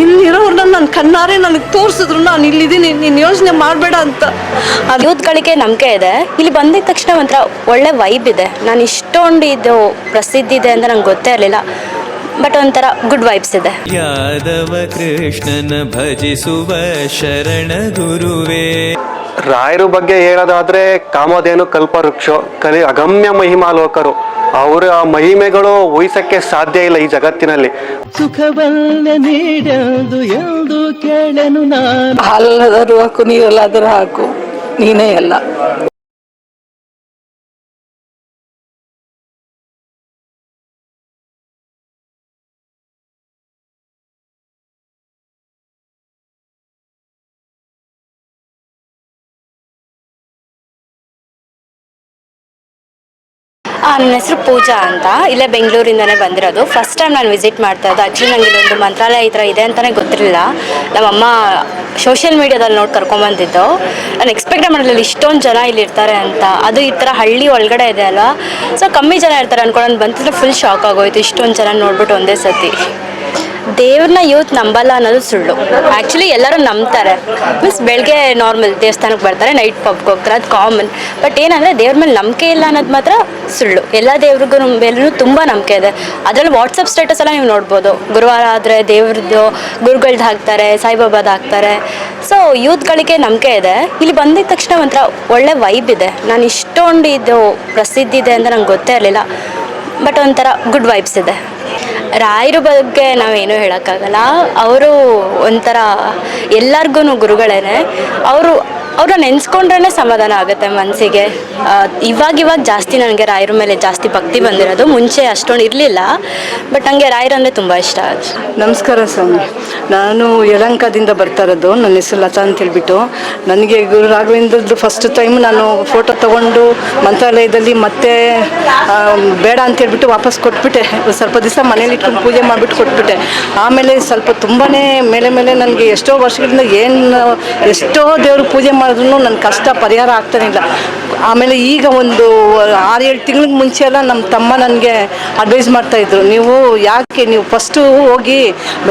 ಇಲ್ಲಿರೋರ್ನ ನನ್ನ ಕಣ್ಣಾರೆ ನನಗೆ ತೋರಿಸಿದ್ರು, ನಾನು ಇಲ್ಲಿದ್ದೀನಿ, ನೀನು ಯೋಚನೆ ಮಾಡಬೇಡ ಅಂತ. ಯೂತ್ಗಳಿಗೆ ನಂಬಿಕೆ ಇದೆ. ಇಲ್ಲಿ ಬಂದಿದ ತಕ್ಷಣ ಒಂಥರ ಒಳ್ಳೆ ವೈಬ್ ಇದೆ. ನಾನು ಇಷ್ಟೊಂದು ಇದು ಪ್ರಸಿದ್ಧಿ ಇದೆ ಅಂತ ನಂಗೆ ಗೊತ್ತೇ ಇರಲಿಲ್ಲ. ಬಟ್ ಒಂಥರ ಗುಡ್ ವೈಬ್ಸ್ ಇದೆ. ಯಾದವ ಕೃಷ್ಣನ ಭಜಿಸುವ ಶರಣ ಗುರುವೇ. ರಾಯರು ಬಗ್ಗೆ ಹೇಳೋದಾದ್ರೆ ಕಾಮಧೇನು ಕಲ್ಪವೃಕ್ಷ ಕಲಿ ಅಗಮ್ಯ ಮಹಿಮಾಲೋಕರು ಅವರ ಮಹಿಮೆಗಳು ಊಹಿಸಕ್ಕೆ ಸಾಧ್ಯ ಇಲ್ಲ ಈ ಜಗತ್ತಿನಲ್ಲಿ. ಸುಖವನ್ನ ನೀಡದು ಎಂದು ಕೇಳನು ನಾನು. ಹಾಲಲ್ಲಾದರೂ ಹಾಕು ನೀರಲ್ಲಾದರೂ ಹಾಕು ನೀನೇ ಎಲ್ಲ ನನ್ನ ಹೆಸರು ಪೂಜಾ ಅಂತ. ಇಲ್ಲೇ ಬೆಂಗಳೂರಿಂದನೇ ಬಂದಿರೋದು. ಫಸ್ಟ್ ಟೈಮ್ ನಾನು ವಿಸಿಟ್ ಮಾಡ್ತಾ ಇದ್ದೆ ಆ್ಯಕ್ಚುಲಿ ನನಗೆ ಇಲ್ಲೊಂದು ಮಂತ್ರಾಲಯ ಈ ಥರ ಇದೆ ಅಂತಲೇ ಗೊತ್ತಿರಲಿಲ್ಲ. ನಮ್ಮಮ್ಮ ಸೋಷಿಯಲ್ ಮೀಡಿಯಾದಲ್ಲಿ ನೋಡಿ ಕರ್ಕೊಂಬಂದಿದ್ದು. ನಾನು ಎಕ್ಸ್ಪೆಕ್ಟೇ ಮಾಡಲಿಲ್ಲ ಇಷ್ಟೊಂದು ಜನ ಇಲ್ಲಿ ಇರ್ತಾರೆ ಅಂತ. ಅದು ಈ ಥರ ಹಳ್ಳಿ ಒಳಗಡೆ ಇದೆ ಅಲ್ವಾ? ಸೊ ಕಮ್ಮಿ ಜನ ಇರ್ತಾರೆ ಅನ್ಕೊಂಡು ಬಂತಿದ್ರೆ ಫುಲ್ ಶಾಕ್ ಆಗೋಯ್ತು. ಇಷ್ಟೊಂದು ಜನ ನೋಡ್ಬಿಟ್ಟು ಒಂದೇ ಸತಿ ದೇವ್ರನ್ನ ಯೂತ್ ನಂಬಲ್ಲ ಅನ್ನೋದು ಸುಳ್ಳು. ಆ್ಯಕ್ಚುಲಿ ಎಲ್ಲರೂ ನಂಬ್ತಾರೆ. ಮೀನ್ಸ್ ಬೆಳಗ್ಗೆ ನಾರ್ಮಲ್ ದೇವಸ್ಥಾನಕ್ಕೆ ಬರ್ತಾರೆ ನೈಟ್ ಪಬ್ಗೆ ಹೋಗ್ತಾರೆ, ಅದು ಕಾಮನ್ ಬಟ್ ಏನಂದರೆ ದೇವ್ರ ಮೇಲೆ ನಂಬಿಕೆ ಇಲ್ಲ ಅನ್ನೋದು ಮಾತ್ರ ಸುಳ್ಳು. ಎಲ್ಲ ದೇವ್ರಿಗೂ ಮೇಲೂ ತುಂಬ ನಂಬಿಕೆ ಇದೆ. ಅದರಲ್ಲಿ ವಾಟ್ಸಪ್ ಸ್ಟೇಟಸ್ ಎಲ್ಲ ನೀವು ನೋಡ್ಬೋದು. ಗುರುವಾರ ಆದರೆ ದೇವ್ರದ್ದು ಗುರುಗಳ್ದು ಹಾಕ್ತಾರೆ, ಸಾಯಿಬಾಬಾದ ಹಾಕ್ತಾರೆ. ಸೊ ಯೂತ್ಗಳಿಗೆ ನಂಬಿಕೆ ಇದೆ. ಇಲ್ಲಿ ಬಂದಿದ ತಕ್ಷಣ ಒಂಥರ ಒಳ್ಳೆ ವೈಬ್ ಇದೆ. ನಾನು ಇಷ್ಟೊಂದು ಇದು ಪ್ರಸಿದ್ಧಿ ಇದೆ ಅಂತ ನಂಗೆ ಗೊತ್ತೇ ಇರಲಿಲ್ಲ. ಬಟ್ ಒಂಥರ ಗುಡ್ ವೈಬ್ಸ್ ಇದೆ. ರಾಯರ ಬಗ್ಗೆ ನಾವೇನು ಹೇಳೋಕ್ಕಾಗಲ್ಲ. ಅವರು ಒಂಥರ ಎಲ್ಲರಿಗೂ ಗುರುಗಳೇ ಅವರು ಅವ್ರನ್ನ ನೆನ್ಸ್ಕೊಂಡ್ರೆ ಸಮಾಧಾನ ಆಗುತ್ತೆ ಮನಸ್ಸಿಗೆ ಇವಾಗ ಇವಾಗ ಜಾಸ್ತಿ ನನಗೆ ರಾಯರ ಮೇಲೆ ಜಾಸ್ತಿ ಭಕ್ತಿ ಬಂದಿರೋದು. ಮುಂಚೆ ಅಷ್ಟೊಂದು ಇರಲಿಲ್ಲ. ಬಟ್ ನನಗೆ ಅಂದ್ರೆ ತುಂಬ ಇಷ್ಟ ನಮಸ್ಕಾರ ಸ್ವಾಮಿ. ನಾನು ಯಲಂಕದಿಂದ ಬರ್ತಾ ಇರೋದು. ನನ್ನ ಹೆಸರು ಲತಾ ಅಂತ ಹೇಳ್ಬಿಟ್ಟು. ನನಗೆ ಗುರು ರಾಘವೇಂದ್ರದ್ದು ಫಸ್ಟ್ ಟೈಮ್ ನಾನು ಫೋಟೋ ತಗೊಂಡು ಮಂತ್ರಾಲಯದಲ್ಲಿ ಮತ್ತೆ ಬೇಡ ಅಂತ ಹೇಳ್ಬಿಟ್ಟು ವಾಪಸ್ ಕೊಟ್ಬಿಟ್ಟೆ. ಸ್ವಲ್ಪ ದಿವಸ ಮನೇಲಿ ಇಟ್ಕೊಂಡು ಪೂಜೆ ಮಾಡಿಬಿಟ್ಟು ಕೊಟ್ಬಿಟ್ಟೆ. ಆಮೇಲೆ ಸ್ವಲ್ಪ ತುಂಬಾ ಮೇಲೆ ಮೇಲೆ ನನಗೆ ಎಷ್ಟೋ ವರ್ಷಗಳಿಂದ ಏನು, ಎಷ್ಟೋ ದೇವರು ಪೂಜೆ ಮಾಡಿದ್ರು ನನ್ನ ಕಷ್ಟ ಪರಿಹಾರ ಆಗ್ತಾನೆ ಇಲ್ಲ. ಆಮೇಲೆ ಈಗ ಒಂದು ಆರು ಏಳು ತಿಂಗಳಿಗೆ ಮುಂಚೆ ಎಲ್ಲ ನಮ್ಮ ತಮ್ಮ ನನಗೆ ಅಡ್ವೈಸ್ ಮಾಡ್ತಾಯಿದ್ರು ನೀವು ಯಾಕೆ ನೀವು ಫಸ್ಟು ಹೋಗಿ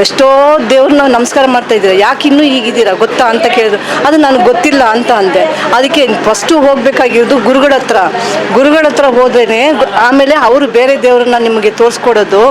ಎಷ್ಟೋ ದೇವ್ರನ್ನ ನಮಸ್ಕಾರ ಮಾಡ್ತಾ ಇದ್ದೀರಾ. ಯಾಕೆ ಇನ್ನೂ ಹೀಗಿದ್ದೀರಾ? ಗೊತ್ತಾ ಅಂತ ಕೇಳಿದ್ರು. ಅದು ನನಗೆ ಗೊತ್ತಿಲ್ಲ ಅಂತ ಅಂದೆ. ಅದಕ್ಕೆ ಫಸ್ಟು ಹೋಗಬೇಕಾಗಿರೋದು ಗುರುಗಳ ಹತ್ರ. ಗುರುಗಳ ಹತ್ರ ಹೋದ್ರೇ ಆಮೇಲೆ ಅವರು ಬೇರೆ ದೇವ್ರನ್ನ ನಿಮಗೆ ತೋರಿಸ್ಕೊಡೋದು.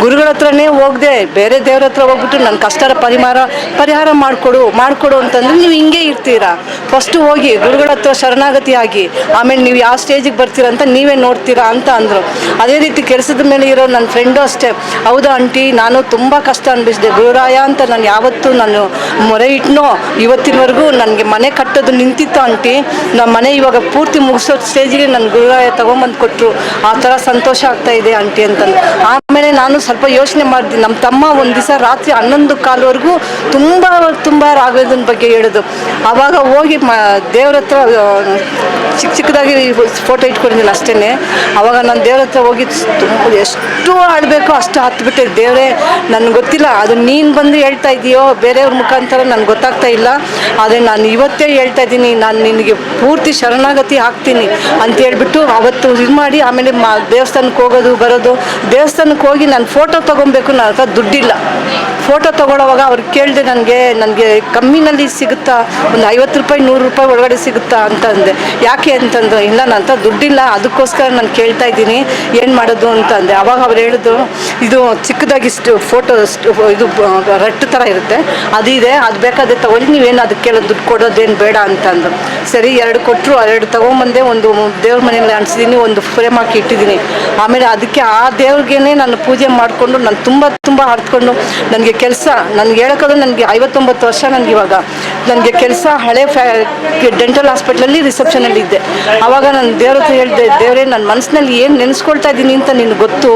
ಗುರುಗಳ ಹತ್ರನೇ ಹೋಗದೆ ಬೇರೆ ದೇವ್ರ ಹತ್ರ ಹೋಗ್ಬಿಟ್ಟು ನನ್ನ ಕಷ್ಟರ ಪರಿಹಾರ ಪರಿಹಾರ ಮಾಡಿಕೊಡು ಮಾಡಿಕೊಡು ಅಂತಂದ್ರೆ ನೀವು ಹಿಂಗೆ ಇರ್ತೀರಾ. ಫಸ್ಟು ಹೋಗಿ ಗುರುಗಳ ಹತ್ರ ಶರಣಾಗತಿ ಆಗಿ ಆಮೇಲೆ ನೀವು ಯಾವ ಸ್ಟೇಜಿಗೆ ಬರ್ತೀರ ಅಂತ ನೀವೇ ನೋಡ್ತೀರಾ ಅಂತ ಅಂದರು. ಅದೇ ರೀತಿ ಕೆಲಸದ ಮೇಲೆ ಇರೋ ನನ್ನ ಫ್ರೆಂಡು ಅಷ್ಟೇ. ಹೌದಾ ಆಂಟಿ? ನಾನು ತುಂಬ ಕಷ್ಟ ಅನ್ಬಿಸಿದೆ. ಗುರುರಾಯ ಅಂತ ನಾನು ಯಾವತ್ತೂ ನಾನು ಮೊರೆ ಇಟ್ನೋ, ಇವತ್ತಿನವರೆಗೂ ನನಗೆ ಮನೆ ಕಟ್ಟೋದು ನಿಂತಿತ್ತು ಆಂಟಿ. ನಮ್ಮ ಮನೆ ಇವಾಗ ಪೂರ್ತಿ ಮುಗಿಸೋ ಸ್ಟೇಜಿಗೆ ನನ್ನ ಗುರುರಾಯ ತೊಗೊಂಬಂದು ಕೊಟ್ಟರು ಆ ಥರ ಸಂತೋಷ ಆಗ್ತಾ ಇದೆ ಆಂಟಿ ಅಂತಂದು ಆಮೇಲೆ ನಾನು ಸ್ವಲ್ಪ ಯೋಚನೆ ಮಾಡಿದೆ. ನಮ್ಮ ತಮ್ಮ ಒಂದು ದಿವಸ ರಾತ್ರಿ ಹನ್ನೊಂದು ಕಾಲವರೆಗೂ ತುಂಬ ತುಂಬ ರಾಘವೇಂದ್ರನ ಬಗ್ಗೆ ಹೇಳೋದು. ಆವಾಗ ಹೋಗಿ ಮ ದೇವ್ರ ಹತ್ರ ಚಿಕ್ಕದಾಗಿ ಫೋಟೋ ಇಟ್ಕೊಂಡಿದ್ದೀನಿ ಅಷ್ಟೇ ಅವಾಗ ನಾನು ದೇವ್ರ ಹತ್ರ ಹೋಗಿ ತುಂಬ ಎಷ್ಟು ಆಡಬೇಕು ಅಷ್ಟು ಹತ್ಬಿಟ್ಟೆ. ದೇವರೇ, ನನಗೆ ಗೊತ್ತಿಲ್ಲ. ಅದು ನೀನು ಬಂದು ಹೇಳ್ತಾ ಇದೆಯೋ, ಬೇರೆಯವ್ರ ಮುಖಾಂತರ ನನಗೆ ಗೊತ್ತಾಗ್ತಾ ಇಲ್ಲ. ಆದರೆ ನಾನು ಇವತ್ತೇ ಹೇಳ್ತಾ ಇದ್ದೀನಿ ನಾನು ನಿನಗೆ ಪೂರ್ತಿ ಶರಣಾಗತಿ ಹಾಕ್ತೀನಿ ಅಂತ ಹೇಳ್ಬಿಟ್ಟು ಅವತ್ತು ಇದು ಮಾಡಿ ಆಮೇಲೆ ಮಾ ದೇವಸ್ಥಾನಕ್ಕೆ ಹೋಗೋದು, ಬರೋದು. ದೇವಸ್ಥಾನಕ್ಕೆ ಹೋಗಿ ನಾನು ಫೋಟೋ ತೊಗೊಬೇಕು ನನ್ನ ಹತ್ರ ದುಡ್ಡಿಲ್ಲ. ಫೋಟೋ ತೊಗೊಳೋವಾಗ ಅವ್ರು ಕೇಳಿದೆ ನನಗೆ ನನಗೆ ಕಮ್ಮಿನಲ್ಲಿ ಸಿಗುತ್ತಾ, ಒಂದು ಐವತ್ತು ರೂಪಾಯಿ, ನೂರು ರೂಪಾಯಿ ಒಳಗಡೆ ಸಿಗುತ್ತಾ ಅಂತ ಅಂದೆ. ಯಾಕೆ ಅಂತಂದು ಇಲ್ಲ ಹತ್ರ ದುಡ್ಡಿಲ್ಲ, ಅದಕ್ಕೋಸ್ಕರ ನಾನು ಕೇಳ್ತಾ ಇದ್ದೀನಿ, ಏನು ಮಾಡೋದು ಅಂತ ಅಂದೆ. ಅವಾಗ ಅವ್ರು ಹೇಳಿದ್ರು, ಇದು ಚಿಕ್ಕದಾಗಿ ಫೋಟೋ ಇದು ರಟ್ಟು ಥರ ಇರುತ್ತೆ. ಅದು ಇದೆ ಅದು ಬೇಕಾದ್ರೆ ತಗೊಳ್ಳಿ, ನೀವೇನು ಅದಕ್ಕೆ ದುಡ್ಡು ಕೊಡೋದೇನು ಬೇಡ ಅಂತ ಅಂದರು. ಸರಿ, ಎರಡು ಕೊಟ್ಟರು ಎರಡು ತೊಗೊಂಬಂದೆ, ಒಂದು ದೇವ್ರ ಮನೆಯಲ್ಲಿ ಅಣಿಸಿದ್ದೀನಿ ಒಂದು ಫ್ರೇಮ್ ಹಾಕಿ ಇಟ್ಟಿದ್ದೀನಿ ಆಮೇಲೆ ಅದಕ್ಕೆ ಆ ದೇವ್ರಿಗೇನೆ ನಾನು ಪೂಜೆ ಮಾಡಿಕೊಂಡು, ನಾನು ತುಂಬ ತುಂಬ ಹರ್ತ್ಕೊಂಡು ನನಗೆ ಕೆಲಸ, ನನಗೆ ಹೇಳೋಕ್ಕಾದ್ರೆ ನನಗೆ ಐವತ್ತೊಂಬತ್ತು ವರ್ಷ ನನಗೆ ಇವಾಗ. ನನಗೆ ಕೆಲಸ ಹಳೆ ಫ್ಯಾ ಡೆಂಟಲ್ ಹಾಸ್ಪಿಟ್ಲಲ್ಲಿ ರಿಸೆಪ್ಷನಲ್ಲಿ ಇದ್ದೆ. ಆವಾಗ ನಾನು ದೇವ್ರ ಹತ್ರ ಹೇಳಿದೆ, ದೇವರೇ ನನ್ನ ಮನಸ್ಸಿನಲ್ಲಿ ಏನು ನೆನೆಸ್ಕೊಳ್ತಾ ಇದ್ದೀನಿ ಅಂತ ನಿನಗೆ ಗೊತ್ತು?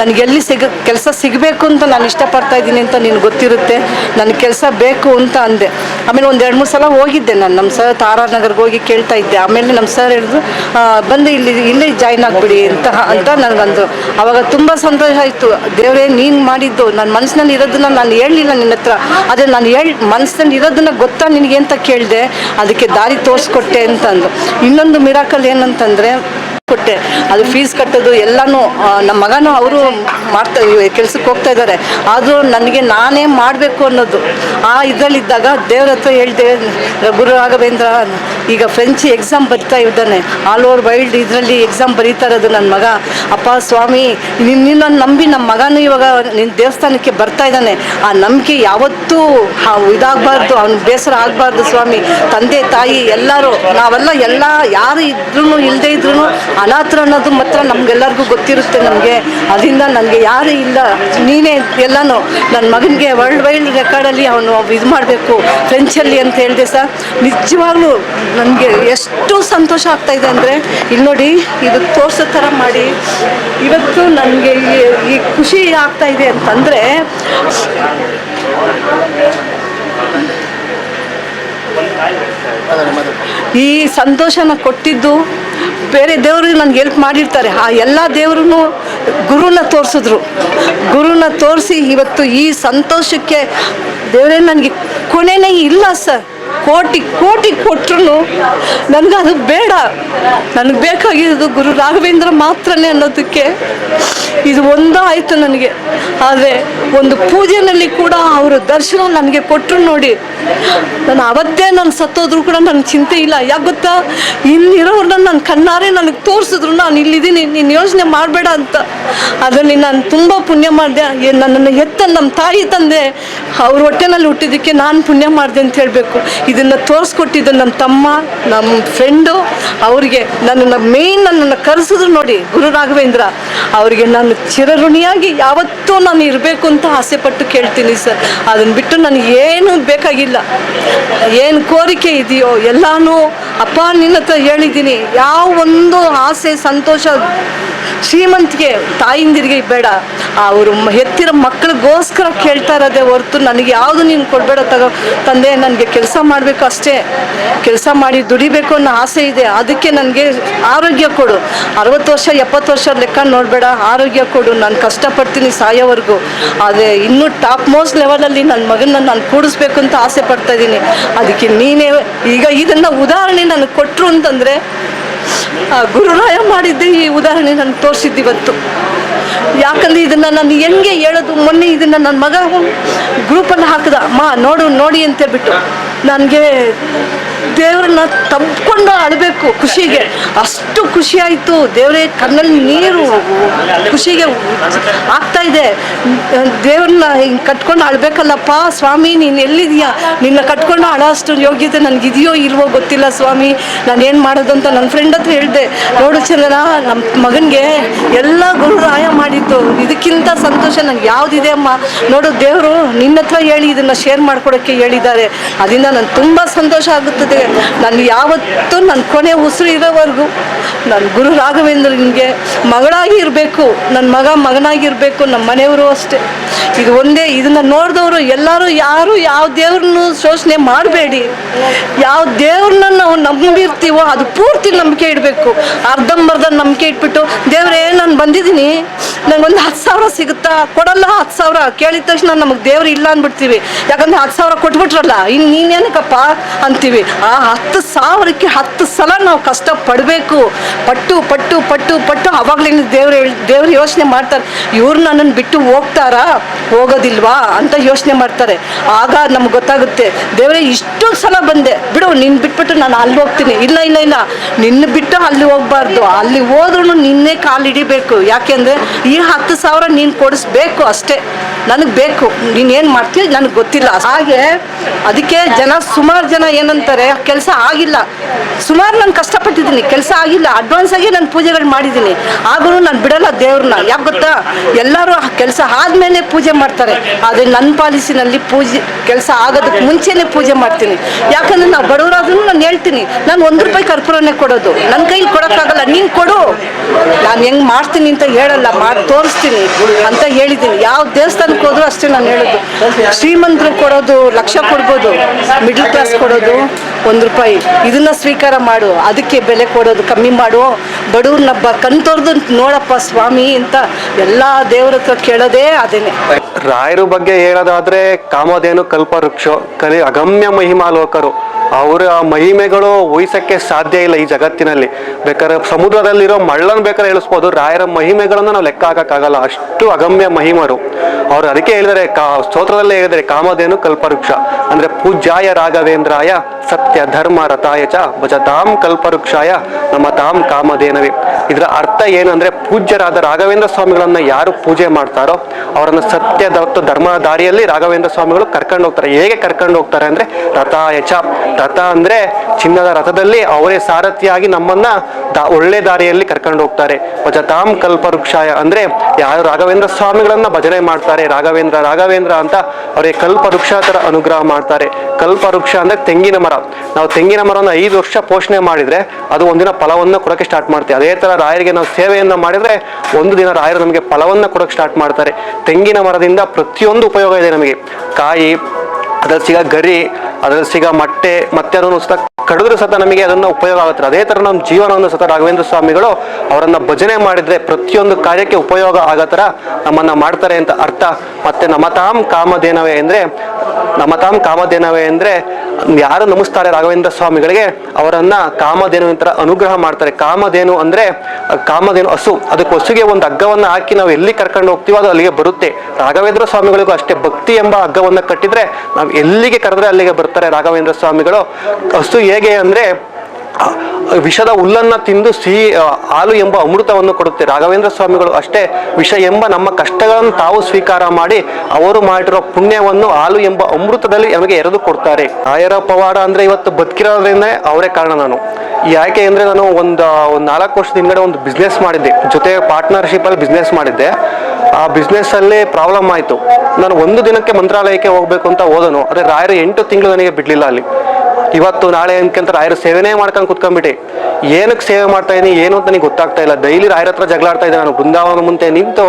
ನನಗೆ ಎಲ್ಲಿ ಸಿಗ, ಕೆಲಸ ಸಿಗಬೇಕು ಅಂತ ನಾನು ಇಷ್ಟಪಡ್ತಾ ಇದ್ದೀನಿ ಅಂತ ನಿನಗೆ ಗೊತ್ತಿರುತ್ತೆ? ನನಗೆ ಕೆಲಸ ಬೇಕು ಅಂತ ಅಂದೆ. ಆಮೇಲೆ ಒಂದು ಎರಡು ಮೂರು ಸಲ ಹೋಗಿದ್ದೆ ನಾನು. ನಮ್ಮ ಸರ್ ತಾರಾನಗರ್ಗೆ ಹೋಗಿ ಕೇಳ್ತಾ ಇದ್ದೆ. ಆಮೇಲೆ ನಮ್ಮ ಸರ್ ಹೇಳಿದ್ರು ಬಂದು ಇಲ್ಲಿ, ಇಲ್ಲೇ ಜಾಯ್ನ್ ಆಗಿಬಿಡಿ ಅಂತ ಅಂತ ನನಗಂದು ಆವಾಗ ತುಂಬ ಸಂತೋಷ ಆಯಿತು. ದೇವರೇ, ನೀನು ಮಾಡಿದ್ದು ನನ್ನ ಮನಸ್ಸಿನಲ್ಲಿ ಇರೋದನ್ನ ನಾನು ಹೇಳಲಿಲ್ಲ ನಿನ್ನ ಹತ್ರ. ಆದರೆ ನಾನು ಹೇಳಿ ಮನಸ್ಸಿನಲ್ಲಿ ಇರೋದನ್ನ ಗೊತ್ತಾ ನಿನಗೆ ಅಂತ ಕೇಳಿದೆ. ಅದಕ್ಕೆ ದಾರಿ ತೋರಿಸ್ಕೊಟ್ಟೆ ಅಂತಂದು ಇನ್ನೊಂದು ಮಿರಾಕಲ್ ಏನಂತಂದರೆ ಕೊಟ್ಟೆ. ಅದು ಫೀಸ್ ಕಟ್ಟೋದು ಎಲ್ಲನೂ ನಮ್ಮ ಮಗನೂ ಅವರು ಮಾಡ್ತಾ ಕೆಲ್ಸಕ್ಕೆ ಹೋಗ್ತಾ ಇದ್ದಾರೆ ಆದರೂ ನನಗೆ ನಾನೇ ಮಾಡಬೇಕು ಅನ್ನೋದು. ಆ ಇದರಲ್ಲಿದ್ದಾಗ ದೇವ್ರ ಹತ್ರ ಹೇಳಿದೆ, ಗುರು ರಾಘವೇಂದ್ರ, ಈಗ ಫ್ರೆಂಚ್ ಎಕ್ಸಾಮ್ ಬರಿತಾ ಇದ್ದಾನೆ. ಆಲ್ ಓವರ್ ವೈಲ್ಡ್ ಇದರಲ್ಲಿ ಎಕ್ಸಾಮ್ ಬರೀತಾ ಇರೋದು ನನ್ನ ಮಗ. ಅಪ್ಪ, ಸ್ವಾಮಿ ನಿನ್ನ ನಂಬಿ ನಮ್ಮ ಮಗನೂ ಇವಾಗ ನಿನ್ನ ದೇವಸ್ಥಾನಕ್ಕೆ ಬರ್ತಾ ಇದ್ದಾನೆ. ಆ ನಂಬಿಕೆ ಯಾವತ್ತೂ ಇದಾಗಬಾರ್ದು. ಅವ್ನ ಬೇಸರ ಆಗಬಾರ್ದು, ಸ್ವಾಮಿ. ತಂದೆ, ತಾಯಿ, ಎಲ್ಲರೂ, ನಾವೆಲ್ಲ ಎಲ್ಲ ಯಾರು ಇದ್ರೂ ಇಲ್ಲದೆ ಇದ್ರೂ ಅನಾಥರು ಅನ್ನೋದು ಮಾತ್ರ ನಮ್ಗೆಲ್ಲರಿಗೂ ಗೊತ್ತಿರುತ್ತೆ ನಮಗೆ. ಅದರಿಂದ ನನಗೆ ಯಾರೂ ಇಲ್ಲ, ನೀನೇ ಎಲ್ಲನೂ ನನ್ನ ಮಗನಿಗೆ ವರ್ಲ್ಡ್ ವೈಲ್ಡ್ ರೆಕಾರ್ಡಲ್ಲಿ ಅವನು ಇದು ಮಾಡಬೇಕು ಫ್ರೆಂಚಲ್ಲಿ ಅಂತ ಹೇಳಿದೆ ಸರ್. ನಿಜವಾಗ್ಲೂ ನನಗೆ ಎಷ್ಟು ಸಂತೋಷ ಆಗ್ತಾ ಇದೆ ಅಂದರೆ ಇಲ್ಲಿ ನೋಡಿ ಇದು ತೋರಿಸೋ ಥರ ಮಾಡಿ. ಇವತ್ತು ನನಗೆ ಈ ಖುಷಿ ಆಗ್ತಾ ಇದೆ ಅಂತಂದರೆ, ಈ ಸಂತೋಷನ ಕೊಟ್ಟಿದ್ದು ಬೇರೆ ದೇವರು ನನಗೆ ಹೆಲ್ಪ್ ಮಾಡಿರ್ತಾರೆ. ಆ ಎಲ್ಲ ದೇವ್ರೂ ಗುರುನ ತೋರಿಸಿದ್ರು. ಗುರುನ ತೋರಿಸಿ ಇವತ್ತು ಈ ಸಂತೋಷಕ್ಕೆ ದೇವರೇ ನನಗೆ ಕೊನೆನೇ ಇಲ್ಲ ಸರ್ ಕೋಟಿ ಕೋಟಿ ಕೊಟ್ಟರು ನನಗೆ ಅದು ಬೇಡ. ನನಗೆ ಬೇಕಾಗಿರೋದು ಗುರು ರಾಘವೇಂದ್ರ ಮಾತ್ರನೇ ಅನ್ನೋದಕ್ಕೆ ಇದು ಒಂದು ಆಯಿತು ನನಗೆ. ಆದರೆ ಒಂದು ಪೂಜೆನಲ್ಲಿ ಕೂಡ ಅವರ ದರ್ಶನ ನನಗೆ ಕೊಟ್ಟರು ನೋಡಿ. ನಾನು ಅವತ್ತೇ ನಾನು ಸತ್ತೋದ್ರು ಕೂಡ ನನಗೆ ಚಿಂತೆ ಇಲ್ಲ. ಯಾಕೆ ಗೊತ್ತಾ? ಇಲ್ಲಿರೋರನ್ನ ನನ್ನ ಕಣ್ಣಾರೆ ನನಗೆ ತೋರಿಸಿದ್ರು. ನಾನು ಇಲ್ಲಿದ್ದೀನಿ, ನೀನು ಯೋಚನೆ ಮಾಡಬೇಡ ಅಂತ. ಅದರಲ್ಲಿ ನಾನು ತುಂಬ ಪುಣ್ಯ ಮಾಡಿದೆ. ನನ್ನನ್ನು ಹೆತ್ತ ನಮ್ಮ ತಾಯಿ ತಂದೆ ಅವ್ರ ಹೊಟ್ಟೆನಲ್ಲಿ ಹುಟ್ಟಿದ್ದಕ್ಕೆ ನಾನು ಪುಣ್ಯ ಮಾಡಿದೆ ಅಂತ ಹೇಳಬೇಕು. ಇದನ್ನು ತೋರಿಸ್ಕೊಟ್ಟಿದ್ದು ನನ್ನ ತಮ್ಮ ನಮ್ಮ ಫ್ರೆಂಡು ಅವರಿಗೆ ನನ್ನನ್ನು ಮೇಯ್ನ್ ನನ್ನನ್ನು ಕರೆಸಿದ್ರು ನೋಡಿ ಗುರು ರಾಘವೇಂದ್ರ. ಅವರಿಗೆ ನಾನು ಚಿರಋಣಿಯಾಗಿ ಯಾವತ್ತೂ ನಾನು ಇರಬೇಕು ಅಂತ ಆಸೆ ಪಟ್ಟು ಕೇಳ್ತೀನಿ ಸರ್ ಅದನ್ನು ಬಿಟ್ಟು ನನಗೆ ಏನು ಬೇಕಾಗಿಲ್ಲ. ಏನು ಕೋರಿಕೆ ಇದೆಯೋ ಎಲ್ಲಾನು ಅಪ್ಪ ನಿನ್ನ ಹತ್ರ ಹೇಳಿದ್ದೀನಿ. ಯಾವ ಒಂದು ಆಸೆ, ಸಂತೋಷ ಶ್ರೀಮಂತಿಗೆ, ತಾಯಿಂದಿರಿಗೆ ಬೇಡ. ಅವರು ಹೆತ್ತಿರ ಮಕ್ಕಳಿಗೋಸ್ಕರ ಕೇಳ್ತಾ ಇರೋದೇ ಹೊರತು ನನಗೆ ಯಾವುದು ನೀನು ಕೊಡಬೇಡ ತಗೋ. ತಂದೆ, ನನಗೆ ಕೆಲಸ ಮಾಡಬೇಕು ಅಷ್ಟೇ. ಕೆಲಸ ಮಾಡಿ ದುಡಿಬೇಕು ಅನ್ನೋ ಆಸೆ ಇದೆ. ಅದಕ್ಕೆ ನನಗೆ ಆರೋಗ್ಯ ಕೊಡು. ಅರವತ್ತು ವರ್ಷ, ಎಪ್ಪತ್ತು ವರ್ಷ ಲೆಕ್ಕ ನೋಡಬೇಡ. ಆರೋಗ್ಯ ಕೊಡು. ನಾನು ಕಷ್ಟಪಡ್ತೀನಿ ಸಾಯೋವರೆಗೂ. ಅದೇ ಇನ್ನೂ ಟಾಪ್ ಮೋಸ್ಟ್ ಲೆವೆಲಲ್ಲಿ ನನ್ನ ಮಗನ ನಾನು ಕೂಡಿಸ್ಬೇಕು ಅಂತ ಆಸೆ ಪಡ್ತಾ ಇದ್ದೀನಿ ಅದಕ್ಕೆ ನೀನೇ ಈಗ ಇದನ್ನು ಉದಾಹರಣೆ ನನಗೆ ಕೊಟ್ಟರು ಅಂತಂದರೆ ಗುರುರಾಯ ಮಾಡಿದ್ದೆ ಈ ಉದಾಹರಣೆ ನಾನು ತೋರಿಸಿದ್ದು ಇವತ್ತು. ಯಾಕಂದ್ರೆ ಇದನ್ನ ನಾನು ಹೆಂಗೆ ಹೇಳೋದು? ಮೊನ್ನೆ ಇದನ್ನ ನನ್ನ ಮಗ ಗ್ರೂಪಲ್ಲಿ ಹಾಕಿದ. ಮಾ, ನೋಡು, ನೋಡಿ ಅಂತ ಹೇಳ್ಬಿಟ್ಟು. ನನಗೆ ದೇವ್ರನ್ನ ತಬ್ಕೊಂಡು ಅಳಬೇಕು ಖುಷಿಗೆ. ಅಷ್ಟು ಖುಷಿ ಆಯಿತು. ದೇವರೇ, ಕಣ್ಣಲ್ಲಿ ನೀರು ಖುಷಿಗೆ ಆಗ್ತಾ ಇದೆ. ದೇವ್ರನ್ನ ಹಿಂಗೆ ಕಟ್ಕೊಂಡು ಅಳ್ಬೇಕಲ್ಲಪ್ಪ, ಸ್ವಾಮಿ, ನೀನು ಎಲ್ಲಿದೆಯಾ? ನಿನ್ನ ಕಟ್ಕೊಂಡು ಅಳೋ ಅಷ್ಟು ಯೋಗ್ಯತೆ ನನಗಿದೆಯೋ ಇಲ್ವೋ ಗೊತ್ತಿಲ್ಲ ಸ್ವಾಮಿ. ನಾನು ಏನು ಮಾಡೋದು ಅಂತ ನನ್ನ ಫ್ರೆಂಡ್ ಹತ್ರ ಹೇಳಿದೆ. ನೋಡು ಚಂದನ ನಮ್ಮ ಮಗನಿಗೆ ಎಲ್ಲ ಗುರು ರಾಯ ಮಾಡಿದ್ದು. ಇದಕ್ಕಿಂತ ಸಂತೋಷ ನಂಗೆ ಯಾವುದಿದೆ ಅಮ್ಮ? ನೋಡು ದೇವರು ನಿನ್ನ ಹತ್ರ ಹೇಳಿ ಇದನ್ನು ಶೇರ್ ಮಾಡ್ಕೊಡೋಕ್ಕೆ ಹೇಳಿದ್ದಾರೆ. ಅದರಿಂದ ನಾನು ತುಂಬ ಸಂತೋಷ ಆಗುತ್ತದೆ. ನಾನು ಯಾವತ್ತೂ ನನ್ನ ಕೊನೆ ಉಸಿರು ಇರೋವರೆಗೂ ನನ್ನ ಗುರು ರಾಘವೇಂದ್ರ ನಿಮಗೆ ಮಗಳಾಗಿ ಇರಬೇಕು. ನನ್ನ ಮಗ ಮಗನಾಗಿರಬೇಕು ನಮ್ಮ ಮನೆಯವರು ಅಷ್ಟೇ. ಇದು ಒಂದೇ ಇದನ್ನು ನೋಡಿದವರು ಎಲ್ಲರೂ ಯಾರು ಯಾವ ದೇವ್ರನ್ನು ಶೋಷಣೆ ಮಾಡಬೇಡಿ. ಯಾವ ದೇವ್ರನ್ನ ನಾವು ನಂಬಿರ್ತೀವೋ ಅದು ಪೂರ್ತಿ ನಂಬಿಕೆ ಇಡಬೇಕು. ಅರ್ಧಂಬರ್ಧ ನಂಬಿಕೆ ಇಟ್ಬಿಟ್ಟು, ದೇವರೇ ನಾನು ಬಂದಿದ್ದೀನಿ. ನಂಗೊಂದು ಹತ್ತು ಸಾವಿರ ಸಿಗುತ್ತಾ? ಕೊಡಲ್ಲ ಹತ್ತು ಸಾವಿರ. ಕೇಳಿದ ತಕ್ಷಣ ನಮಗೆ ದೇವ್ರು ಇಲ್ಲ ಅಂದ್ಬಿಡ್ತೀವಿ. ಯಾಕಂದ್ರೆ ಹತ್ತು ಸಾವಿರ ಕೊಟ್ಬಿಟ್ರಲ್ಲ. ಇನ್ನು ನೀನೇನಕ್ಕಪ್ಪ ಅಂತೀವಿ? ಆ ಹತ್ತು ಸಾವಿರಕ್ಕೆ ಹತ್ತು ಸಲ ನಾವು ಕಷ್ಟ ಪಡಬೇಕು ಪಟ್ಟು ಪಟ್ಟು ಪಟ್ಟು ಪಟ್ಟು ಅವಾಗಲೇ ದೇವ್ರು ಹೇಳಿ, ದೇವ್ರು ಯೋಚನೆ ಮಾಡ್ತಾರೆ. ಇವ್ರು ನನ್ನನ್ನು ಬಿಟ್ಟು ಹೋಗ್ತಾರಾ? ಹೋಗೋದಿಲ್ವಾ? ಅಂತ ಯೋಚನೆ ಮಾಡ್ತಾರೆ. ಆಗ ನಮ್ಗೆ ಗೊತ್ತಾಗುತ್ತೆ, ದೇವರೇ ಇಷ್ಟೊಂದು ಸಲ ಬಂದೆ. ಬಿಡು ನಿನ್ನ ಬಿಟ್ಬಿಟ್ಟು ನಾನು ಅಲ್ಲಿ ಹೋಗ್ತೀನಿ. ಇಲ್ಲ ಇಲ್ಲ ಇಲ್ಲ. ನಿನ್ನ ಬಿಟ್ಟು ಅಲ್ಲಿ ಹೋಗ್ಬಾರ್ದು. ಅಲ್ಲಿ ಹೋದ್ರೂ ನಿನ್ನೆ ಕಾಲು ಹಿಡಿಬೇಕು. ಯಾಕೆಂದರೆ ಈ ಹತ್ತು ಸಾವಿರ ನೀನು ಕೊಡಿಸ್ಬೇಕು ಅಷ್ಟೇ. ನನಗೆ ಬೇಕು. ನೀನು ಏನು ಮಾಡ್ತೀಯ ನನಗೆ ಗೊತ್ತಿಲ್ಲ. ಹಾಗೆ ಅದಕ್ಕೆ ಜನ ಸುಮಾರು ಜನ ಏನಂತಾರೆ, ಕೆಲಸ ಆಗಿಲ್ಲ. ಸುಮಾರು ನಾನು ಕಷ್ಟಪಟ್ಟಿದ್ದೀನಿ. ಕೆಲಸ ಆಗಿಲ್ಲ. ಅಡ್ವಾನ್ಸ್ ಆಗಿ ನಾನು ಪೂಜೆಗಳು ಮಾಡಿದ್ದೀನಿ. ಆದರೂ ನಾನು ಬಿಡಲ್ಲ ದೇವ್ರನ್ನ. ಯಾಕೆ ಗೊತ್ತಾ? ಎಲ್ಲರೂ ಕೆಲಸ ಆದಮೇಲೆ ಪೂಜೆ ಮಾಡ್ತಾರೆ. ಆದರೆ ನನ್ನ ಪಾಲಿಸಿನಲ್ಲಿ ಪೂಜೆ, ಕೆಲಸ ಆಗೋದಕ್ಕೆ ಮುಂಚೆನೇ ಪೂಜೆ ಮಾಡ್ತೀನಿ. ಯಾಕಂದ್ರೆ ನಾವು ಬಡವರಾದ್ರೂ ನಾನು ಹೇಳ್ತೀನಿ, ನಾನು ಒಂದು ರೂಪಾಯಿ ಕರ್ಪೂರನೇ ಕೊಡೋದು. ನನ್ನ ಕೈಲಿ ಕೊಡೋಕ್ಕಾಗಲ್ಲ. ನೀನು ಕೊಡು. ನಾನು ಹೆಂಗೆ ಮಾಡ್ತೀನಿ ಅಂತ ಹೇಳಲ್ಲ. ಮಾಡಿ ತೋರಿಸ್ತೀನಿ ಅಂತ ಹೇಳಿದ್ದೀನಿ. ಯಾವ ದೇವಸ್ಥಾನಕ್ಕೆ ಹೋದ್ರು ಅಷ್ಟೇ ನಾನು ಹೇಳೋದು. ಶ್ರೀಮಂತರು ಕೊಡೋದು ಲಕ್ಷ ಕೊಡ್ಬೋದು ಮಿಡ್ಲ್ ಕ್ಲಾಸ್ ಕೊಡೋದು ಒಂದು ರೂಪಾಯಿ. ಇದನ್ನ ಸ್ವೀಕಾರ ಮಾಡು, ಅದಕ್ಕೆ ಬೆಲೆ ಕೊಡೋದು ಕಮ್ಮಿ ಮಾಡು. ಬಡವ್ರನ್ನ ಬ ಕಂತೋರ್ದು ನೋಡಪ್ಪ ಸ್ವಾಮಿ ಅಂತ ಎಲ್ಲ ದೇವ್ರ ಹತ್ರ ಕೇಳೋದೇ ಅದೇನೆ. ರಾಯರ ಬಗ್ಗೆ ಹೇಳೋದಾದ್ರೆ ಕಾಮಧೇನು ಕಲ್ಪವೃಕ್ಷ ಕಲಿ ಅಗಮ್ಯ ಮಹಿಮಾ ಲೋಕರು ಅವರ ಮಹಿಮೆಗಳು ಊಹಿಸಕ್ಕೆ ಸಾಧ್ಯ ಇಲ್ಲ ಈ ಜಗತ್ತಿನಲ್ಲಿ. ಬೇಕಾದ್ರೆ ಸಮುದ್ರದಲ್ಲಿರೋ ಮಳ್ಳನ್ ಬೇಕಾದ್ರೆ ಹೇಳಿಸ್ಬೋದು ರಾಯರ ಮಹಿಮೆಗಳನ್ನು ನಾವು ಲೆಕ್ಕ ಹಾಕಕ್ಕಾಗಲ್ಲ. ಅಷ್ಟು ಅಗಮ್ಯ ಮಹಿಮರು. ಅವ್ರು ಅದಕ್ಕೆ ಹೇಳಿದರೆ ಕಾ, ಸ್ತೋತ್ರದಲ್ಲೇ ಹೇಳಿದರೆ ಕಾಮಧೇನು ಕಲ್ಪವೃಕ್ಷ. ಅಂದ್ರೆ ಪೂಜ್ಯಾಯ ರಾಘವೇಂದ್ರಾಯ ಸತ್ಯ ಧರ್ಮ ರಥಾಯ ಚ ಭಜತಾಂ ಕಲ್ಪವೃಕ್ಷಾಯ ನಮ್ಮ ತಾಮ್ ಕಾಮಧೇನವೇ. ಇದರ ಅರ್ಥ ಏನಂದ್ರೆ ಪೂಜ್ಯರಾದ ರಾಘವೇಂದ್ರ ಸ್ವಾಮಿಗಳನ್ನ ಯಾರು ಪೂಜೆ ಮಾಡ್ತಾರೋ ಅವರನ್ನು ಸತ್ಯ ಧರ್ಮ ದಾರಿಯಲ್ಲಿ ರಾಘವೇಂದ್ರ ಸ್ವಾಮಿಗಳು ಕರ್ಕೊಂಡು ಹೋಗ್ತಾರೆ ಹೇಗೆ ಕರ್ಕೊಂಡು ಹೋಗ್ತಾರೆ ಅಂದ್ರೆ ರಥಾಯ ಚ ರಥ ಅಂದ್ರೆ ಚಿನ್ನದ ರಥದಲ್ಲಿ ಅವರೇ ಸಾರಥಿಯಾಗಿ ನಮ್ಮನ್ನ ಒಳ್ಳೆ ದಾರಿಯಲ್ಲಿ ಕರ್ಕೊಂಡು ಹೋಗ್ತಾರೆ. ಭಜತಾಂ ಕಲ್ಪವೃಕ್ಷಾಯ ಅಂದ್ರೆ ಯಾರು ರಾಘವೇಂದ್ರ ಸ್ವಾಮಿಗಳನ್ನ ಭಜನೆ ಮಾಡ್ತಾರೆ. ರಾಘವೇಂದ್ರ ರಾಘವೇಂದ್ರ ಅಂತ ಅವರಿಗೆ ಕಲ್ಪವೃಕ್ಷ ತರ ಅನುಗ್ರಹ ಮಾಡ್ತಾರೆ. ಕಲ್ಪವೃಕ್ಷ ಅಂದ್ರೆ ತೆಂಗಿನ ಮರ. ನಾವು ತೆಂಗಿನ ಮರವನ್ನು ಐದು ವರ್ಷ ಪೋಷಣೆ ಮಾಡಿದ್ರೆ ಅದು ಒಂದಿನ ಫಲವನ್ನು ಕೊಡಕ್ಕೆ ಸ್ಟಾರ್ಟ್ ಮಾಡ್ತೀವಿ. ಅದೇ ತರ ರಾಯರಿಗೆ ನಾವು ಸೇವೆಯನ್ನ ಮಾಡಿದ್ರೆ ಒಂದು ದಿನ ರಾಯರು ನಮಗೆ ಫಲವನ್ನ ಕೊಡಕ್ಕೆ ಸ್ಟಾರ್ಟ್ ಮಾಡ್ತಾರೆ. ತೆಂಗಿನ ಮರದಿಂದ ಪ್ರತಿಯೊಂದು ಉಪಯೋಗ ಇದೆ ನಮಗೆ. ಕಾಯಿ, ಅದರ ಸಿಗ ಗರಿ ಅದ್ರಲ್ಲಿ ಸಿಗ ಮೊಟ್ಟೆ, ಮತ್ತೆ ಅದನ್ನು ಸತ ಕಡಿದ್ರೆ ಸತ ನಮಗೆ ಅದನ್ನ ಉಪಯೋಗ ಆಗುತ್ತೆ. ಅದೇ ತರ ನಮ್ಮ ಜೀವನವನ್ನು ಸತ ರಾಘವೇಂದ್ರ ಸ್ವಾಮಿಗಳು ಅವರನ್ನು ಭಜನೆ ಮಾಡಿದ್ರೆ ಪ್ರತಿಯೊಂದು ಕಾರ್ಯಕ್ಕೆ ಉಪಯೋಗ ಆಗೋ ಥರ ನಮ್ಮನ್ನ ಮಾಡ್ತಾರೆ ಅಂತ ಅರ್ಥ. ಮತ್ತೆ ನಮತಾಂ ಕಾಮಧೇನವೇ ಅಂದ್ರೆ, ನಮತಾಂ ಕಾಮಧೇನವೇ ಅಂದ್ರೆ, ಯಾರು ನಮಿಸ್ತಾರೆ ರಾಘವೇಂದ್ರ ಸ್ವಾಮಿಗಳಿಗೆ, ಅವರನ್ನ ಕಾಮಧೇನು ಥರ ಅನುಗ್ರಹ ಮಾಡ್ತಾರೆ. ಕಾಮಧೇನು ಅಂದ್ರೆ, ಕಾಮಧೇನು ಹಸು. ಅದಕ್ಕೆ ಹಸುಗೆ ಒಂದು ಹಗ್ಗವನ್ನ ಹಾಕಿ ನಾವು ಎಲ್ಲಿ ಕರ್ಕೊಂಡು ಹೋಗ್ತೀವೋ ಅದು ಅಲ್ಲಿಗೆ ಬರುತ್ತೆ. ರಾಘವೇಂದ್ರ ಸ್ವಾಮಿಗಳಿಗೂ ಅಷ್ಟೇ ಭಕ್ತಿ ಎಂಬ ಹಗ್ಗವನ್ನ ಕಟ್ಟಿದ್ರೆ ನಾವು ಎಲ್ಲಿಗೆ ಕರೆದ್ರೆ ಅಲ್ಲಿಗೆ ಬರ್ತಾರೆ ರಾಘವೇಂದ್ರ ಸ್ವಾಮಿಗಳು. ಹಸು ಹೇಗೆ ಅಂದ್ರೆ ವಿಷದ ಹುಲ್ಲನ್ನು ತಿಂದು ಸಿಹಿ ಹಾಲು ಎಂಬ ಅಮೃತವನ್ನು ಕೊಡುತ್ತೆ. ರಾಘವೇಂದ್ರ ಸ್ವಾಮಿಗಳು ಅಷ್ಟೇ ವಿಷ ಎಂಬ ನಮ್ಮ ಕಷ್ಟಗಳನ್ನು ತಾವು ಸ್ವೀಕಾರ ಮಾಡಿ ಅವರು ಮಾಡಿರೋ ಪುಣ್ಯವನ್ನು ಹಾಲು ಎಂಬ ಅಮೃತದಲ್ಲಿ ನಮಗೆ ಎರೆದು ಕೊಡ್ತಾರೆ. ಆಯರ ಪವಾಡ ಅಂದ್ರೆ ಇವತ್ತು ಬದುಕಿರೋದ್ರಿಂದ ಅವರೇ ಕಾರಣ ನಾನು. ಯಾಕೆ ಅಂದ್ರೆ ನಾನು ಒಂದು ನಾಲ್ಕು ವರ್ಷದ ಹಿಂದ್ಗಡೆ ಒಂದು ಬಿಸ್ನೆಸ್ ಮಾಡಿದ್ದೆ. ಜೊತೆ ಪಾರ್ಟ್ನರ್ಶಿಪ್ ಅಲ್ಲಿ ಬಿಸ್ನೆಸ್ ಮಾಡಿದ್ದೆ. ಆ ಬಿಸ್ನೆಸ್ ಅಲ್ಲೇ ಪ್ರಾಬ್ಲಮ್ ಆಯಿತು. ನಾನು ಒಂದು ದಿನಕ್ಕೆ ಮಂತ್ರಾಲಯಕ್ಕೆ ಹೋಗ್ಬೇಕು ಅಂತ ಓದನು ಅದೇ ರಾಯರು ಎಂಟು ತಿಂಗಳು ನನಗೆ ಬಿಡ್ಲಿಲ್ಲ ಅಲ್ಲಿ. ಇವತ್ತು ನಾಳೆ ಅನ್ಕಂತ ರಾಯರ ಸೇವೆನೇ ಮಾಡ್ಕೊಂಡು ಕುತ್ಕೊಂಡ್ಬಿಟ್ಟೆ. ಏನಕ್ಕೆ ಸೇವೆ ಮಾಡ್ತಾ ಇದ್ದೀನಿ ಏನು ಅಂತ ನನಗೆ ಗೊತ್ತಾಗ್ತಾ ಇಲ್ಲ. ಡೈಲಿ ರಾಯರ ಹತ್ರ ಜಗಳಾಡ್ತಾ ಇದ್ದೆ ನಾನು. ಬೃಂದಾವನ ಮುಂದೆ ನಿಂತು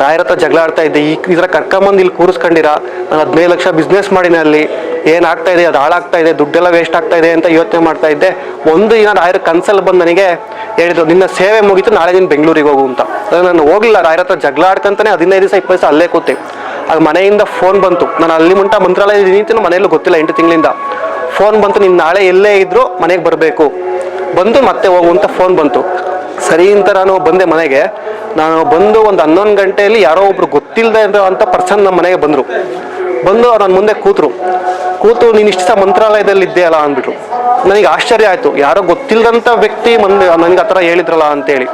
ರಾಯರ ಹತ್ರ ಜಗಳಾಡ್ತಾ ಇದ್ದೆ. ಈ ಇದರ ಕರ್ಕೊಂಬಂದು ಇಲ್ಲಿ ಕೂರಿಸ್ಕೊಂಡಿರ? ನಾನು ಹದಿನೈದು ಲಕ್ಷ ಬಿಸ್ನೆಸ್ ಮಾಡಿನಿ ಅಲ್ಲಿ. ಏನಾಗ್ತಾ ಇದೆ? ಅದು ಹಾಳಾಗ್ತಾ ಇದೆ? ದುಡ್ಡೆಲ್ಲ ವೇಸ್ಟ್ ಆಗ್ತಾ ಇದೆ ಅಂತ ಯೋಚನೆ ಮಾಡ್ತಾ ಇದ್ದೆ. ಒಂದು ದಿನ ರಾಯರ ಕನ್ಸಲ್ಲಿ ಬಂದು ನನಗೆ ಹೇಳಿದ್ರು, ನಿನ್ನ ಸೇವೆ ಮುಗೀತು, ನಾಳೆ ದಿನ ಬೆಂಗಳೂರಿಗೆ ಹೋಗು ಅಂತ. ನಾನು ಹೋಗ್ಲಿಲ್ಲ. ರಾಯರ ಹತ್ರ ಜಗಳ ಆಡ್ಕಂತಾನೆ ಹದಿನೈದು ದಿವಸ, ಇಪ್ಪತ್ತು ದಿವಸ ಅಲ್ಲೇ ಕೂತೆ. ಆಗ ಮನೆಯಿಂದ ಫೋನ್ ಬಂತು. ನಾನು ಅಲ್ಲಿ ಮುಂಟ ಮಂತ್ರಾಲಯ ನಿಂತು ಮನೆಯಲ್ಲೂ ಗೊತ್ತಿಲ್ಲ ಎಂಟು ತಿಂಗಳಿಂದ. ಫೋನ್ ಬಂತು, ನೀನು ನಾಳೆ ಎಲ್ಲೇ ಇದ್ರು ಮನೆಗೆ ಬರಬೇಕು. ಬಂದು ಮತ್ತೆ ಹೋಗು ಅಂತ ಫೋನ್ ಬಂತು. ಸರಿ ಅಂತ ನಾನು ಬಂದೆ ಮನೆಗೆ. ನಾನು ಬಂದು ಒಂದು ಹನ್ನೊಂದು ಗಂಟೆಯಲ್ಲಿ ಯಾರೋ ಒಬ್ರು ಗೊತ್ತಿಲ್ಲದೆ ಅಂತ ಪರ್ಸನ್ ನಮ್ಮ ಮನೆಗೆ ಬಂದರು. ಬಂದು ನನ್ನ ಮುಂದೆ ಕೂತರು. ಕೂತು, ನೀನು ಇಷ್ಟು ಸಹ ಮಂತ್ರಾಲಯದಲ್ಲಿ ಇದ್ದೆಯಲ್ಲ ಅಂದ್ಬಿಟ್ರು. ನನಗೆ ಆಶ್ಚರ್ಯ ಆಯಿತು. ಯಾರೋ ಗೊತ್ತಿಲ್ಲದಂಥ ವ್ಯಕ್ತಿ ಮುಂದೆ ನನಗೆ ಆ ಥರ ಹೇಳಿದ್ರಲ್ಲ ಅಂತೇಳಿ.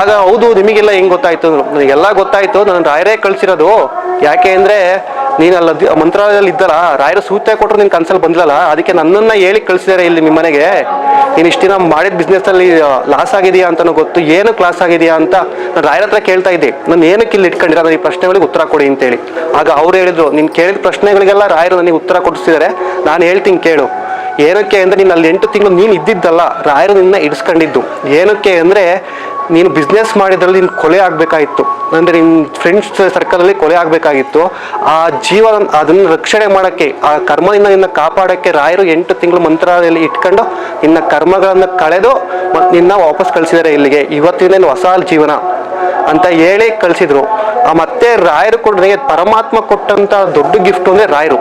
ಆಗ ಹೌದು, ನಿಮಗೆಲ್ಲ ಹೆಂಗ್ ಗೊತ್ತಾಯ್ತು? ನನಗೆಲ್ಲ ಗೊತ್ತಾಯ್ತು ನನ್ನ ರಾಯರೇ ಕಳ್ಸಿರೋದು. ಯಾಕೆ ಅಂದ್ರೆ ನೀನು ಅಲ್ಲ ಮಂತ್ರಾಲಯದಲ್ಲಿ ಇದ್ದಲ್ಲ, ರಾಯರ ಸೂಚನೆ ಕೊಟ್ಟರು ನಿನ್ ಕನ್ಸಲ್ಲಿ ಬಂದ್ಲಲ್ಲ, ಅದಕ್ಕೆ ನನ್ನನ್ನ ಹೇಳಿ ಕಳ್ಸಿದಾರೆ ಇಲ್ಲಿ ನಿಮ್ಮ ಮನೆಗೆ. ನೀನು ಇಷ್ಟು ದಿನ ಮಾಡಿದ ಬಿಸ್ನೆಸ್ ಅಲ್ಲಿ ಲಾಸ್ ಆಗಿದೆಯಾ ಅಂತ ಗೊತ್ತು ಏನಕ್ಕೆ ಲಾಸ್ ಆಗಿದೆಯಾ ಅಂತ ನಾನು ರಾಯರ ಹತ್ರ ಕೇಳ್ತಾ ಇದ್ದೆ. ನಾನು ಏನಕ್ಕೆ ಇಲ್ಲಿ ಇಟ್ಕೊಂಡಿರ? ನಾನು ಈ ಪ್ರಶ್ನೆಗಳಿಗೆ ಉತ್ತರ ಕೊಡಿ ಅಂತೇಳಿ. ಆಗ ಅವ್ರು ಹೇಳಿದ್ರು, ನೀನು ಕೇಳಿದ ಪ್ರಶ್ನೆಗಳಿಗೆಲ್ಲ ರಾಯರು ನನಗೆ ಉತ್ತರ ಕೊಡಿಸಿದ್ದಾರೆ ನಾನು ಹೇಳ್ತೀನಿ ಕೇಳು. ಏನಕ್ಕೆ ಅಂದ್ರೆ, ನೀನು ಅಲ್ಲಿ ಎಂಟು ತಿಂಗಳು ನೀನು ಇದ್ದಿದ್ದಲ್ಲ, ರಾಯರು ನಿನ್ನ ಇಡಿಸ್ಕೊಂಡಿದ್ದು ಏನಕ್ಕೆ ಅಂದ್ರೆ ನೀನು ಬಿಸ್ನೆಸ್ ಮಾಡಿದ್ರಲ್ಲಿ ನೀನು ಕೊಲೆ ಆಗಬೇಕಾಗಿತ್ತು. ಅಂದರೆ ನಿನ್ನ ಫ್ರೆಂಡ್ಸ್ ಸರ್ಕಲಲ್ಲಿ ಕೊಲೆ ಆಗಬೇಕಾಗಿತ್ತು. ಆ ಜೀವ ಅದನ್ನು ರಕ್ಷಣೆ ಮಾಡೋಕ್ಕೆ, ಆ ಕರ್ಮದಿಂದ ನಿನ್ನ ಕಾಪಾಡೋಕ್ಕೆ ರಾಯರು ಎಂಟು ತಿಂಗಳು ಮಂತ್ರಾಲಯದಲ್ಲಿ ಇಟ್ಕೊಂಡು ನಿನ್ನ ಕರ್ಮಗಳನ್ನು ಕಳೆದು ಮತ್ತು ನಿನ್ನ ವಾಪಸ್ ಕಳಿಸಿದ್ದಾರೆ ಇಲ್ಲಿಗೆ. ಇವತ್ತಿನ ಹೊಸ ಜೀವನ ಅಂತ ಹೇಳಿ ಕಳಿಸಿದ್ರು. ಆ ಮತ್ತೆ ರಾಯರು ನನಗೆ ಪರಮಾತ್ಮ ಕೊಟ್ಟಂತ ದೊಡ್ಡ ಗಿಫ್ಟ್ ಅಂದ್ರೆ ರಾಯರು.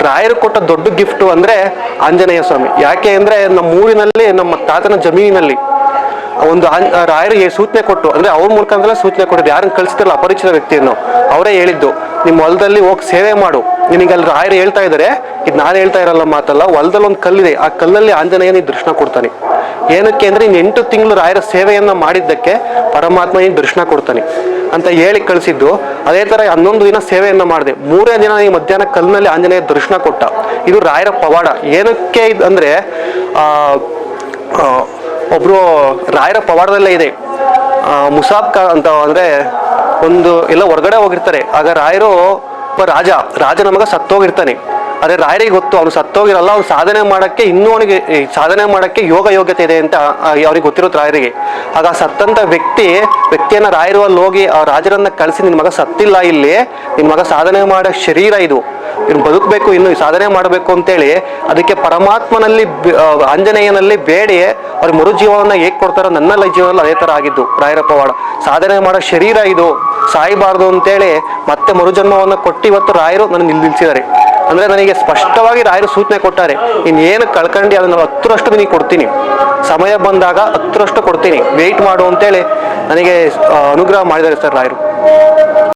ರಾಯರು ಕೊಟ್ಟ ದೊಡ್ಡ ಗಿಫ್ಟ್ ಅಂದ್ರೆ ಆಂಜನೇಯ ಸ್ವಾಮಿ. ಯಾಕೆ ಅಂದ್ರೆ ನಮ್ಮ ಊರಿನಲ್ಲಿ, ನಮ್ಮ ತಾತನ ಜಮೀನಿನಲ್ಲಿ ಒಂದು ರಾಯರಿಗೆ ರಾಯರು ಸೂಚನೆ ಕೊಟ್ಟು ಅಂದ್ರೆ ಅವ್ರ ಮೂಲಕ ಸೂಚನೆ ಕೊಟ್ಟಿದ್ದು ಯಾರನ್ನ ಕಳಿಸ್ತಿರಲ್ಲ ಅಪರಿಚಿತ ವ್ಯಕ್ತಿಯನ್ನು ಅವರೇ ಹೇಳಿದ್ದು ನಿಮ್ಮ ಹೊಲದಲ್ಲಿ ಹೋಗಿ ಸೇವೆ ಮಾಡು. ನಿನಗೆ ಅಲ್ಲಿ ರಾಯರು ಹೇಳ್ತಾ ಇದ್ದಾರೆ ಇದು ನಾನು ಹೇಳ್ತಾ ಇರಲ್ಲ ಮಾತಲ್ಲ ಹೊಲದಲ್ಲಿ ಒಂದು ಕಲ್ಲಿದೆ ಆ ಕಲ್ಲಲ್ಲಿ ಆಂಜನೇಯ ನೀನು ದರ್ಶನ ಕೊಡ್ತಾನೆ. ಏನಕ್ಕೆ ಅಂದ್ರೆ ನೀನು ಎಂಟು ತಿಂಗಳು ರಾಯರ ಸೇವೆಯನ್ನ ಮಾಡಿದ್ದಕ್ಕೆ ಪರಮಾತ್ಮ ನೀನು ದರ್ಶನ ಕೊಡ್ತಾನೆ. ಅಂತ ಹೇಳಿ ಕಳಿಸಿದ್ದು ಅದೇ ತರ ಹನ್ನೊಂದು ದಿನ ಸೇವೆಯನ್ನ ಮಾಡಿದೆ. ಮೂರನೇ ದಿನ ಈ ಮಧ್ಯಾಹ್ನ ಕಲ್ಲಿನಲ್ಲಿ ಆಂಜನೇಯ ದರ್ಶನ ಕೊಟ್ಟ. ಇದು ರಾಯರ ಪವಾಡ. ಏನಕ್ಕೆ ಅಂದ್ರೆ ಆ, ಒಬ್ರು ರಾಯರ ಪವಾಡದಲ್ಲೇ ಇದೆ. ಮುಸಾಬ್ ಅಂತ ಅಂದ್ರೆ ಒಂದು ಎಲ್ಲ ಹೊರಗಡೆ ಹೋಗಿರ್ತಾರೆ. ಆಗ ರಾಯರು ಒಬ್ಬ ರಾಜ ರಾಜ ಮಗ ಸತ್ತೋಗಿರ್ತಾನೆ. ಅದೇ ರಾಯರಿಗೆ ಗೊತ್ತು, ಅವನು ಸತ್ತೋಗಿರಲ್ಲ, ಅವ್ನು ಸಾಧನೆ ಮಾಡಕ್ಕೆ ಇನ್ನೂ ಅವನಿಗೆ ಸಾಧನೆ ಮಾಡಕ್ಕೆ ಯೋಗ ಯೋಗ್ಯತೆ ಇದೆ ಅಂತ ಅವ್ರಿಗೆ ಗೊತ್ತಿರುತ್ತೆ ರಾಯರಿಗೆ. ಆಗ ಸತ್ತಂತ ವ್ಯಕ್ತಿ, ವ್ಯಕ್ತಿಯನ್ನ ರಾಯರು ಅಲ್ಲಿ ಹೋಗಿ ಆ ರಾಜರನ್ನ ಕಳಿಸಿ ನಿನ್ನ ಮಗ ಸತ್ತಿಲ್ಲ ಇಲ್ಲಿ ನಿನ್ನ ಮಗ ಸಾಧನೆ ಮಾಡೋ ಶರೀರ ಇದು. ಇನ್ನು ಬದುಕಬೇಕು, ಇನ್ನು ಸಾಧನೆ ಮಾಡಬೇಕು ಅಂತೇಳಿ ಅದಕ್ಕೆ ಪರಮಾತ್ಮನಲ್ಲಿ ಆಂಜನೇಯನಲ್ಲಿ ಬೇಡಿ ಅವ್ರ ಮರುಜೀವನ ಹೇಗೆ ಕೊಡ್ತಾರೋ ನನ್ನ ಜೀವನದಲ್ಲಿ ಅದೇ ತರ ಆಗಿದ್ದು ರಾಯರ ಪವಾಡ ಸಾಧನೆ ಮಾಡೋ ಶರೀರ ಇದು, ಸಾಯಬಾರ್ದು ಅಂತೇಳಿ ಮತ್ತೆ ಮರುಜನ್ಮವನ್ನ ಕೊಟ್ಟು ಇವತ್ತು ರಾಯರು ನನ್ನ ನಿಲ್ಲಿಸಿದ್ದಾರೆ. ಅಂದ್ರೆ ನನಗೆ ಸ್ಪಷ್ಟವಾಗಿ ರಾಯರು ಸೂಚನೆ ಕೊಟ್ಟಾರೆ ಇನ್ನೇನು ಕಳ್ಕೊಂಡು ಅದನ್ನ ಹತ್ತರಷ್ಟು ನಿನಗೆ ಕೊಡ್ತೀನಿ. ಸಮಯ ಬಂದಾಗ ಹತ್ತರಷ್ಟು ಕೊಡ್ತೀನಿ. ವೆಯ್ಟ್ ಮಾಡು ಅಂತೇಳಿ ನನಗೆ ಅನುಗ್ರಹ ಮಾಡಿದ್ದಾರೆ ಸರ್ ರಾಯರು.